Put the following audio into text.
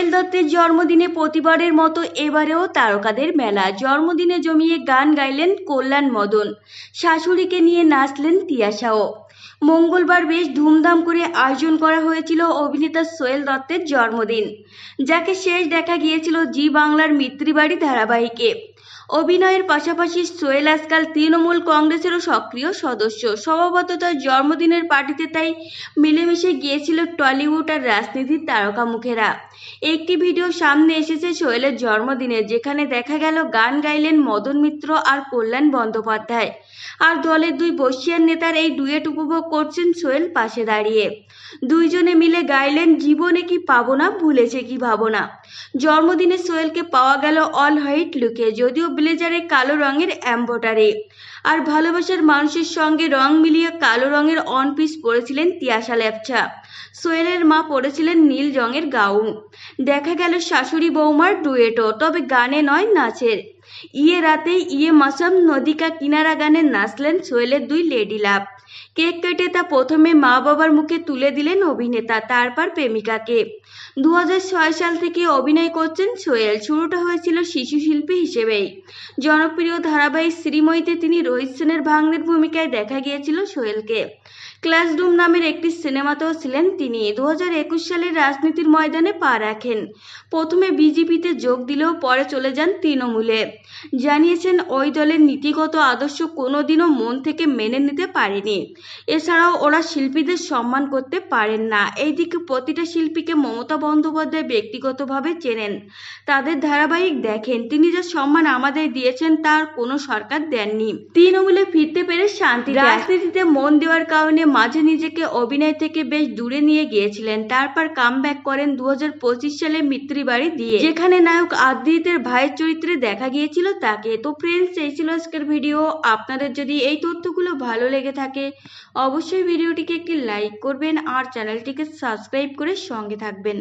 সোহেল দত্তের জন্মদিনে প্রতিবারের মতো এবারেও তারকাদের মেলা। জন্মদিনে জমিয়ে গান গাইলেন কল্যাণ মদন। শাশুড়িকে নিয়ে নাচলেন তিয়াশাও মঙ্গলবার বেশ ধুমধাম করে আয়োজন করা হয়েছিল অভিনেতা সোহেল দত্তের জন্মদিন, যাকে শেষ দেখা গিয়েছিল জি বাংলার মিত্রিবাড়ি ধারাবাহিকে। অভিনয়ের পাশাপাশি সোহেল আজকাল তৃণমূল কংগ্রেসেরও সক্রিয় সদস্য। স্বভাবত তার জন্মদিনের পার্টিতে তাই মিলেমিশে গিয়েছিল টলিউড আর রাজনীতির তারকা মুখেরা। একটি ভিডিও সামনে এসেছে সোহেলের জন্মদিনে, যেখানে দেখা গেল গান গাইলেন মদন মিত্র আর কল্যাণ বন্দ্যোপাধ্যায়। আর দলের দুই বর্ষিয়ান নেতার এই ডুয়েট উপভোগ করছেন সোহেল পাশে দাঁড়িয়ে। দুইজনে মিলে গাইলেন জীবনে কি পাবো না, ভুলেছে কি ভাবনা জন্মদিনে সোহেলকে পাওয়া গেল অল হোয়াইট লুকে, যদিও ব্লেজারে কালো রঙের অ্যাম্বোটারে। আর ভালোবাসার মানুষের সঙ্গে রং মিলিয়ে কালো রঙের অন পিস পরেছিলেন তিয়াশা ল্যাপচা। সোহেলের মা পরেছিলেন নীল রঙের গাউন। দেখা গেল শাশুড়ি বৌমার ডুয়েটো তবে গানে নয় নাচের। ইয়ে রাতে ইয়ে মাসাম নদিকা কিনারা গানে নাচলেন সোহেলের দুই লেডি লাভ। কেক কেটে তা প্রথমে মা বাবার মুখে তুলে দিলেন অভিনেতা, তারপর প্রেমিকাকে। দু হাজার ছয় সাল থেকে অভিনয় করছেন সোহেল। শুরুটা হয়েছিল শিশু শিল্পী হিসেবেই। জনপ্রিয় ধারাবাহিক শ্রীময়ীতে তিনি রোহিত সেনের ভাগ্নের ভূমিকায় দেখা গিয়েছিল সোহেলকে। ক্লাসরুম নামের একটি সিনেমাতেও ছিলেন তিনি। দু হাজার একুশ সালের রাজনীতির ময়দানে পা রাখেন। প্রথমে বিজেপিতে যোগ দিলেও পরে চলে যান তৃণমূলে। জানিয়েছেন, ওই দলের নীতিগত আদর্শ কোনোদিনও মন থেকে মেনে নিতে পারেনি। এছাড়াও ওরা শিল্পীদের সম্মান করতে পারেন না। এইদিকে প্রতিটা শিল্পীকে মমতা বন্দ্যোপাধ্যায় ব্যক্তিগতভাবে চেনেন। তাদের ধারাবাহিক দেখেন। তিনি যে সম্মান আমাদের দিয়েছেন তার কোনো সরকার দেননি। তৃণমূলে ফিরতে পেরে শান্তি রাজনীতিতে মন দেওয়ার কারণে মাঝে নিজেকে অভিনয় থেকে বেশ দূরে নিয়ে গিয়েছিলেন। তারপর কাম করেন দু হাজার পঁচিশ সালে মিত্রিবাড়ি দিয়ে। যেখানে নায়ক আদিতের ভাইয়ের চরিত্রে দেখা গিয়েছিল তাকে। তো ফ্রেন্ডস এই ছিল আজকের ভিডিও আপনাদের যদি এই তথ্যগুলো ভালো লেগে থাকে, অবশ্যই ভিডিওটিকে একটি লাইক করবেন আর চ্যানেলটিকে সাবস্ক্রাইব করে সঙ্গে থাকবেন।